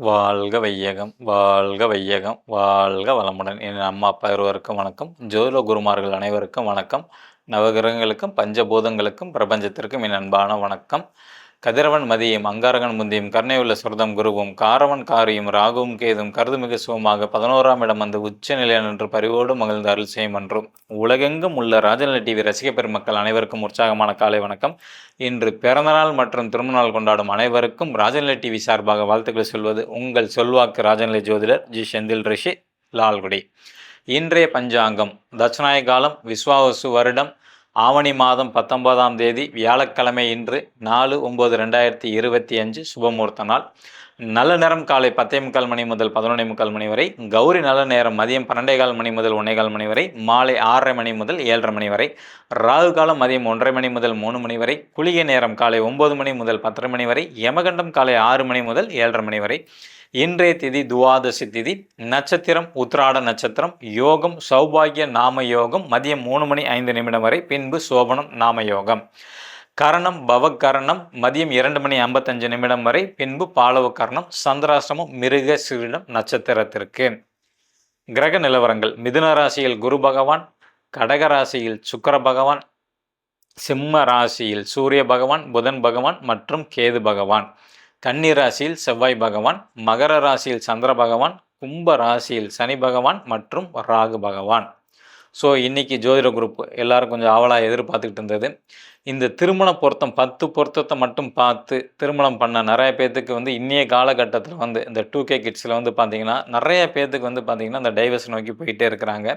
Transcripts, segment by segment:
வாழ்க வையகம் வாழ்க வையகம் வாழ்க வளமுடன். என் அம்மா அப்பா இருவருக்கும் வணக்கம். ஜோதிட குருமார்கள் அனைவருக்கும் வணக்கம். நவகிரகங்களுக்கும் பஞ்சபூதங்களுக்கும் பிரபஞ்சத்திற்கும் என் அன்பான வணக்கம். கதிரவன் மதியம் அங்காரகன் முந்தியும் கருணையுள்ள சுரதம் குருவும் காரவன் காரியும் ராகுவும் கேதும் கருதுமிகு சுகமாக பதினோராம் இடம் அந்த உச்ச நிலையில் நின்று பரிவோடு மகிழ்ந்து அருள் செய்யும் என்றும் உலகெங்கும் உள்ள ராஜநிலை டிவி ரசிக பெருமக்கள் அனைவருக்கும் உற்சாகமான காலை வணக்கம். இன்று பிறந்தநாள் மற்றும் திருமணநாள் கொண்டாடும் அனைவருக்கும் ராஜநிலை டிவி சார்பாக வாழ்த்துக்கள் சொல்வது உங்கள் சொல்வாக்கு ராஜநிலை ஜோதிடர் ஜி. செந்தில் ரிஷி லால்குடி. இன்றைய பஞ்சாங்கம் தட்சநாய காலம் விஸ்வாவசு வருடம் ஆவணி மாதம் பத்தொன்பதாம் தேதி வியாழக்கிழமை இன்று நாலு ஒம்பது ரெண்டாயிரத்தி இருபத்தி அஞ்சு சுபமுகூர்த்த நாள். நல்ல நேரம் காலை பத்தே முக்கால் மணி முதல் பதினொன்றே முக்கால் மணி வரை கௌரி நல்ல நேரம் மதியம் பன்னெண்டே கால் மணி முதல் ஒன்றே கால் மணி வரை மாலை ஆறரை மணி முதல் ஏழரை மணி வரை ராகு காலம் மதியம் ஒன்றரை மணி முதல் மூணு மணி வரை குளிகை நேரம் காலை ஒம்பது மணி முதல் பத்தரை மணி வரை யமகண்டம் காலை ஆறு மணி முதல் ஏழரை மணி வரை இன்றைய திதி துவாதசி திதி நட்சத்திரம் உத்ராட நட்சத்திரம் யோகம் சௌபாகிய நாம யோகம் மதியம் மூணு மணி ஐந்து நிமிடம் வரை பின்பு சோபனம் நாம யோகம். கரணம் பவகரணம் மதியம் இரண்டு மணி ஐம்பத்தஞ்சு நிமிடம் வரை பின்பு பாலவ கரணம் சந்திராசிரமம் மிருக சிறிடம் நட்சத்திரத்திற்கு. கிரக நிலவரங்கள் மிதுன ராசியில் குரு பகவான் கடக ராசியில் சுக்கர பகவான் சிம்ம ராசியில் சூரிய பகவான் புதன் பகவான் மற்றும் கேது பகவான். கன்னி ராசியில் செவ்வாய் பகவான் மகர ராசியில் சந்திர பகவான் கும்ப ராசியில் சனி பகவான் மற்றும் ராகு பகவான். ஸோ இன்னைக்கு ஜோதிட குரூப் எல்லாரும் கொஞ்சம் ஆவலாக எதிர்பார்த்துக்கிட்டு இருந்தது. இந்த திருமண பொருத்தம் பத்து பொருத்தத்தை மட்டும் பார்த்து திருமணம் பண்ண நிறைய பேர்த்துக்கு வந்து இன்னைய காலகட்டத்தில் வந்து இந்த டூ கே கிட்ஸில் வந்து பார்த்திங்கன்னா நிறைய பேர்த்துக்கு வந்து பார்த்தீங்கன்னா இந்த டைவர்ஸ் நோக்கி போயிட்டே இருக்கிறாங்க.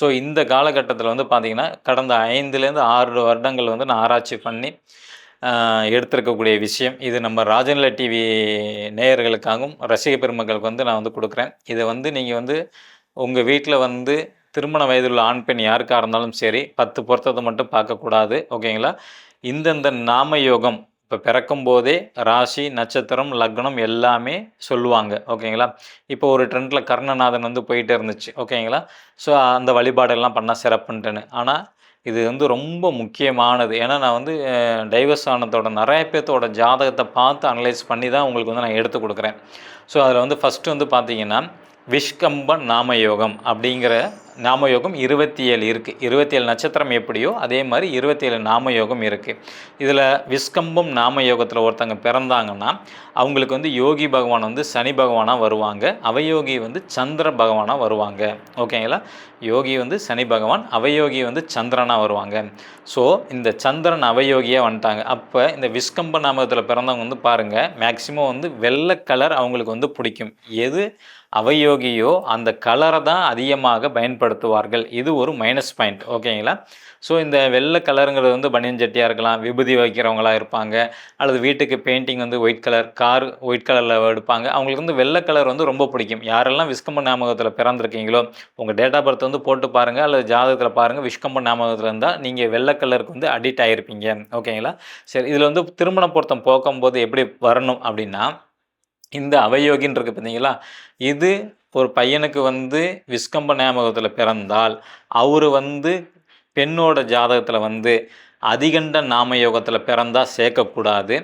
ஸோ இந்த காலகட்டத்தில் வந்து பார்த்திங்கன்னா கடந்த ஐந்துலேருந்து ஆறு வருடங்கள் வந்து நான் ஆராய்ச்சி பண்ணி எடுத்திருக்கக்கூடிய விஷயம். இது நம்ம ராஜநிலை டிவி நேயர்களுக்காகவும் ரசிக பெருமக்களுக்கு வந்து நான் வந்து கொடுக்குறேன். இதை வந்து நீங்கள் வந்து உங்கள் வீட்டில் வந்து திருமண வயதுள்ள ஆண் பெண் யாருக்காக இருந்தாலும் சரி பத்து பொருத்தத்தை மட்டும் பார்க்கக்கூடாது ஓகேங்களா? இந்தந்த நாம யோகம் இப்போ பிறக்கும் போதே ராசி நட்சத்திரம் லக்னம் எல்லாமே சொல்லுவாங்க ஓகேங்களா? இப்போ ஒரு ட்ரெண்டில் கர்ணநாதன் வந்து போயிட்டே இருந்துச்சு ஓகேங்களா? ஸோ அந்த வழிபாடெல்லாம் பண்ணால் சிறப்புன்ட்டுன்னு. ஆனால் இது வந்து ரொம்ப முக்கியமானது. ஏன்னா நான் வந்து டைவர்ஸ் ஆனதோட நிறைய பேர்த்தோட ஜாதகத்தை பார்த்து அனலைஸ் பண்ணி தான் உங்களுக்கு வந்து நான் எடுத்து கொடுக்குறேன். ஸோ அதில் வந்து ஃபஸ்ட்டு வந்து பார்த்தீங்கன்னா விஷ்கம்ப நாமயோகம் அப்படிங்கிற நாமயோகம் இருபத்தி ஏழு இருக்குது இருபத்தி ஏழு நட்சத்திரம் எப்படியோ அதே மாதிரி இருபத்தி ஏழு நாமயோகம் இருக்குது இதில் விஸ்கம்பம் நாமயோகத்தில் ஒருத்தங்க பிறந்தாங்கன்னா அவங்களுக்கு வந்து யோகி பகவான் வந்து சனி பகவானாக வருவாங்க. அவயோகி வந்து சந்திர பகவானாக வருவாங்க. ஓகேங்களா யோகி வந்து சனி பகவான் அவயோகி வந்து சந்திரனாக வருவாங்க. ஸோ இந்த சந்திரன் அவயோகியாக வந்துட்டாங்க. அப்போ இந்த விஸ்கம்ப நாமகத்தில் பிறந்தவங்க வந்து பாருங்கள் மேக்சிமம் வந்து வெள்ளை கலர் அவங்களுக்கு வந்து பிடிக்கும். எது? அவயோகியோ அந்த கலரை தான் அதிகமாக பயன்படுத்துவார்கள். இது ஒரு மைனஸ் பாயிண்ட் ஓகேங்களா ஸோ இந்த வெள்ளை கலருங்கிறது வந்து பனியன் ஜட்டியாக இருக்கலாம் விபூதி வைக்கிறவங்களா இருப்பாங்க அல்லது வீட்டுக்கு பெயிண்டிங் வந்து ஒயிட் கலர் கார் ஒயிட் கலரில் எடுப்பாங்க. அவங்களுக்கு வந்து வெள்ளை கலர் வந்து ரொம்ப பிடிக்கும். யாரெல்லாம் விஸ்கம்ப ஞாபகத்தில் பிறந்திருக்கீங்களோ உங்கள் டேட் ஆஃப் பர்த் வந்து போட்டு பாருங்கள் அல்லது ஜாதகத்தில் பாருங்கள் விஸ்கம்ப நாமகத்தில் இருந்தால் நீங்கள் வெள்ளை கலருக்கு வந்து அடிக்ட் ஆகிருப்பீங்க ஓகேங்களா சரி இதில் வந்து திருமண பொருத்தம் போக்கும்போது எப்படி வரணும் அப்படின்னா இந்த அவயோகின்னு இருக்குது பார்த்தீங்களா இது ஒரு பையனுக்கு வந்து விஸ்கம்ப ஞாபகத்தில் பிறந்தால் அவர் வந்து பெண்ணோட ஜாதகத்தில் வந்து அதிகண்ட நாமயோகத்தில் பிறந்தா சேர்க்கக்கூடாது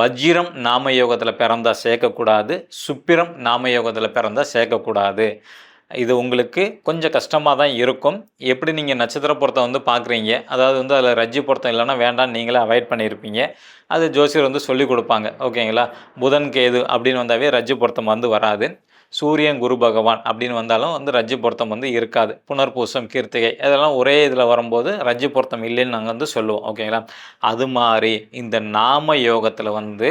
வஜ்ரம் நாமயோகத்தில் பிறந்தா சேர்க்கக்கூடாது சுப்பிரம் நாமயோகத்தில் பிறந்தா சேர்க்கக்கூடாது. இது உங்களுக்கு கொஞ்சம் கஷ்டமாக தான் இருக்கும். எப்படி நீங்கள் நட்சத்திர பொருத்தம் வந்து பார்க்குறீங்க அதாவது வந்து அதில் ரஜ்ஜி பொருத்தம் இல்லைன்னா வேண்டாம் நீங்களே அவாய்ட் பண்ணியிருப்பீங்க அது ஜோசியர் வந்து சொல்லிக் கொடுப்பாங்க. ஓகேங்களா? புதன் கேது அப்படின்னு வந்தாவே ரஜ்ஜி பொருத்தம் வந்து வராது. சூரியன் குரு பகவான் அப்படின்னு வந்தாலும் வந்து ரஜ்ஜி பொருத்தம் வந்து இருக்காது. புனர்பூசம் கீர்த்திகை இதெல்லாம் ஒரே இதில் வரும்போது ரஜ்ஜி பொருத்தம் இல்லைன்னு நாங்கள் வந்து சொல்லுவோம். ஓகேங்களா அது மாதிரி இந்த நாம யோகத்தில் வந்து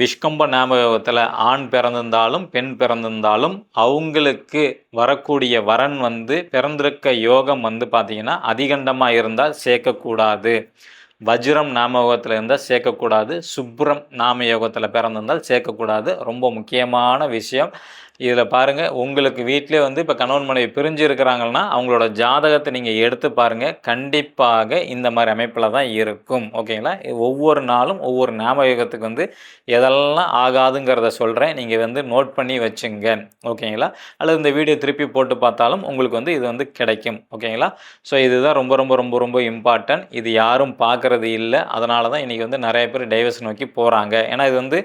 விஷ்கம்ப நாம யோகத்தில் ஆண் பிறந்திருந்தாலும் பெண் பிறந்திருந்தாலும் அவங்களுக்கு வரக்கூடிய வரன் வந்து பிறந்திருக்க யோகம் வந்து பார்த்திங்கன்னா அதிகண்டமாக இருந்தால் சேர்க்கக்கூடாது. வஜ்ரம் நாமயோகத்தில் இருந்தால் சேர்க்கக்கூடாது. சுப்ரம் நாமயோகத்தில் பிறந்திருந்தால் சேர்க்கக்கூடாது. ரொம்ப முக்கியமான விஷயம். இதில் பாருங்கள் உங்களுக்கு வீட்டிலே வந்து இப்போ கணவன் மனைவி பிரிஞ்சு இருக்கிறாங்கன்னா அவங்களோட ஜாதகத்தை நீங்கள் எடுத்து பாருங்கள் கண்டிப்பாக இந்த மாதிரி அமைப்பில் தான் இருக்கும். ஓகேங்களா? ஒவ்வொரு நாளும் ஒவ்வொரு ஞாபகத்துக்கு வந்து எதெல்லாம் ஆகாதுங்கிறத சொல்கிறேன் நீங்கள் வந்து நோட் பண்ணி வச்சுங்க. ஓகேங்களா? அல்லது இந்த வீடியோ திருப்பி போட்டு பார்த்தாலும் உங்களுக்கு வந்து இது வந்து கிடைக்கும். ஓகேங்களா? ஸோ இதுதான் ரொம்ப ரொம்ப ரொம்ப ரொம்ப இம்பார்ட்டன்ட் இது யாரும் பார்க்குறது இல்லை. அதனால தான் இன்றைக்கி வந்து நிறைய பேர் டைவர்ஸ் நோக்கி போகிறாங்க ஏன்னா இது வந்து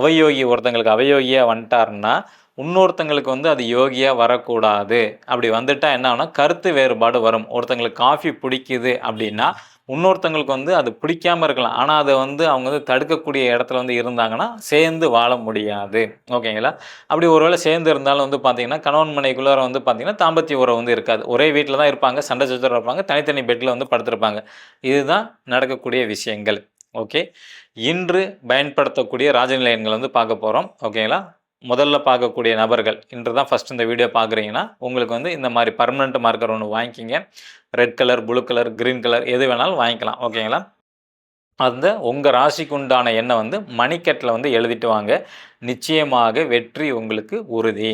அவயோகி ஒருத்தங்களுக்கு அவயோகியாக வந்துட்டாருன்னா இன்னொருத்தங்களுக்கு வந்து அது யோகியாக வரக்கூடாது. அப்படி வந்துட்டால் என்ன ஆகும்னா கருத்து வேறுபாடு வரும். ஒருத்தங்களுக்கு காஃபி பிடிக்குது அப்படின்னா இன்னொருத்தங்களுக்கு வந்து அது பிடிக்காம இருக்கலாம். ஆனால் அதை வந்து அவங்க வந்து தடுக்கக்கூடிய இடத்துல வந்து இருந்தாங்கன்னா சேர்ந்து வாழ முடியாது. ஓகேங்களா? அப்படி ஒருவேளை சேர்ந்து இருந்தாலும் வந்து பார்த்திங்கன்னா கணவன் மனைக்குள்ளார வந்து பார்த்தீங்கன்னா தாம்பத்திய உறவு வந்து இருக்காது. ஒரே வீட்டில் தான் இருப்பாங்க சண்டை சச்சரவு இருப்பாங்க தனித்தனி பெட்டில் வந்து படுத்திருப்பாங்க. இதுதான் நடக்கக்கூடிய விஷயங்கள். ஓகே? இன்று பயன்படுத்தக்கூடிய ராஜநிலையங்கள் வந்து பார்க்க போகிறோம் ஓகேங்களா? முதல்ல பார்க்கக்கூடிய நபர்கள் இன்று தான் ஃபஸ்ட் இந்த வீடியோ பார்க்குறீங்கன்னா உங்களுக்கு வந்து இந்த மாதிரி பர்மனெண்ட் மார்க்கர் ஒன்று வாங்கிக்கிங்க. Red colour blue colour green colour எது வேணாலும் வாங்கிக்கலாம் ஓகேங்களா அந்த உங்கள் ராசிக்கு உண்டான எண்ணை வந்து மணிக்கட்டில் வந்து எழுதிட்டு வாங்க. நிச்சயமாக வெற்றி உங்களுக்கு உறுதி.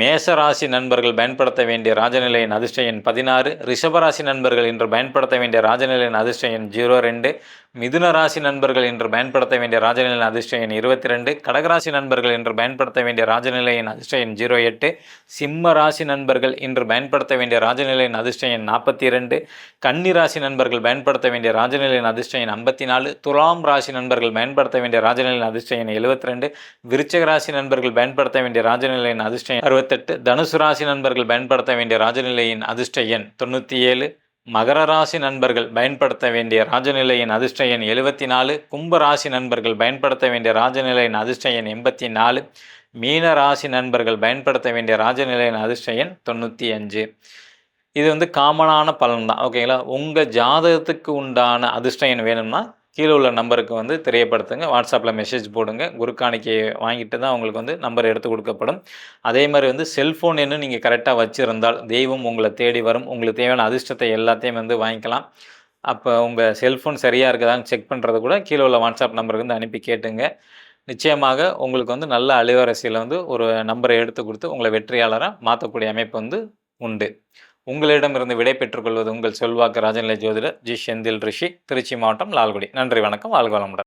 மேச ராசி நண்பர்கள் பயன்படுத்த வேண்டிய ராஜநிலையின் அதிர்ஷ்ட எண் பதினாறு. ரிஷபராசி நண்பர்கள் இன்று பயன்படுத்த வேண்டிய ராஜநிலையின் அதிர்ஷ்ட எண் ஜீரோ ரெண்டு மிதுன ராசி நண்பர்கள் இன்று பயன்படுத்த வேண்டிய ராஜநிலையின் அதிர்ஷ்ட எண் இருபத்தி ரெண்டு கடகராசி நண்பர்கள் என்று பயன்படுத்த வேண்டிய ராஜநிலையின் அதிர்ஷ்ட எண் ஜீரோ எட்டு சிம்ம ராசி நண்பர்கள் இன்று பயன்படுத்த வேண்டிய ராஜநிலையின் அதிர்ஷ்ட எண் நாற்பத்தி இரண்டு கன்னி ராசி நண்பர்கள் பயன்படுத்த வேண்டிய ராஜநிலையின் அதிர்ஷ்ட எண் ஐம்பத்தி நாலு துலாம் ராசி நண்பர்கள் பயன்படுத்த வேண்டிய ராஜநிலையின் அதிர்ஷ்ட எண் எழுபத்தி ரெண்டு விருச்சக ராசி நண்பர்கள் பயன்படுத்த வேண்டிய ராஜநிலையின் அதிர்ஷ்ட எண் அறுபத்தெட்டு தனுசு ராசி நண்பர்கள் பயன்படுத்த வேண்டிய ராஜநிலையின் அதிர்ஷ்ட எண் தொண்ணூற்றி ஏழு மகர ராசி நண்பர்கள் பயன்படுத்த வேண்டிய ராஜநிலையின் அதிர்ஷ்ட எண் எழுபத்தி நாலு கும்ப ராசி நண்பர்கள் பயன்படுத்த வேண்டிய ராஜநிலையின் அதிர்ஷ்ட எண் எண்பத்தி நாலு மீன ராசி நண்பர்கள் பயன்படுத்த வேண்டிய ராஜநிலையின் அதிர்ஷ்ட எண் தொண்ணூற்றி அஞ்சு இது வந்து காமனான பலன் தான் ஓகேங்களா? உங்கள் ஜாதகத்துக்கு உண்டான அதிர்ஷ்ட எண் வேணும்னா கீழே உள்ள நம்பருக்கு வந்து தெரியப்படுத்துங்க. வாட்ஸ்அப்பில் மெசேஜ் போடுங்க. குரு காணிக்கையை வாங்கிட்டு தான் உங்களுக்கு வந்து நம்பர் எடுத்து கொடுக்கப்படும். அதே மாதிரி வந்து செல்ஃபோன் என்ன நீங்கள் கரெக்டாக வச்சுருந்தால் தெய்வம் உங்களை தேடி வரும். உங்களுக்கு தேவையான அதிர்ஷ்டத்தை எல்லாத்தையும் வந்து வாங்கிக்கலாம். அப்போ உங்கள் செல்ஃபோன் சரியாக இருக்குதான்னு செக் பண்ணுறது கூட கீழே உள்ள வாட்ஸ்அப் நம்பருக்கு வந்து அனுப்பி கேட்டுங்க. நிச்சயமாக உங்களுக்கு வந்து நல்ல அழிவரசியில் வந்து ஒரு நம்பரை எடுத்து கொடுத்து உங்களை வெற்றியாளராக மாற்றக்கூடிய அமைப்பு வந்து உண்டு. உங்களிடமிருந்து விடை பெற்றுக்கொள்வது உங்கள் செல்வாக்கு ராஜநிலை ஜோதிடர் ஜி. செந்தில் ரிஷி திருச்சி மாவட்டம் லால்குடி. நன்றி வணக்கம். வாழ்க வளமுடன்.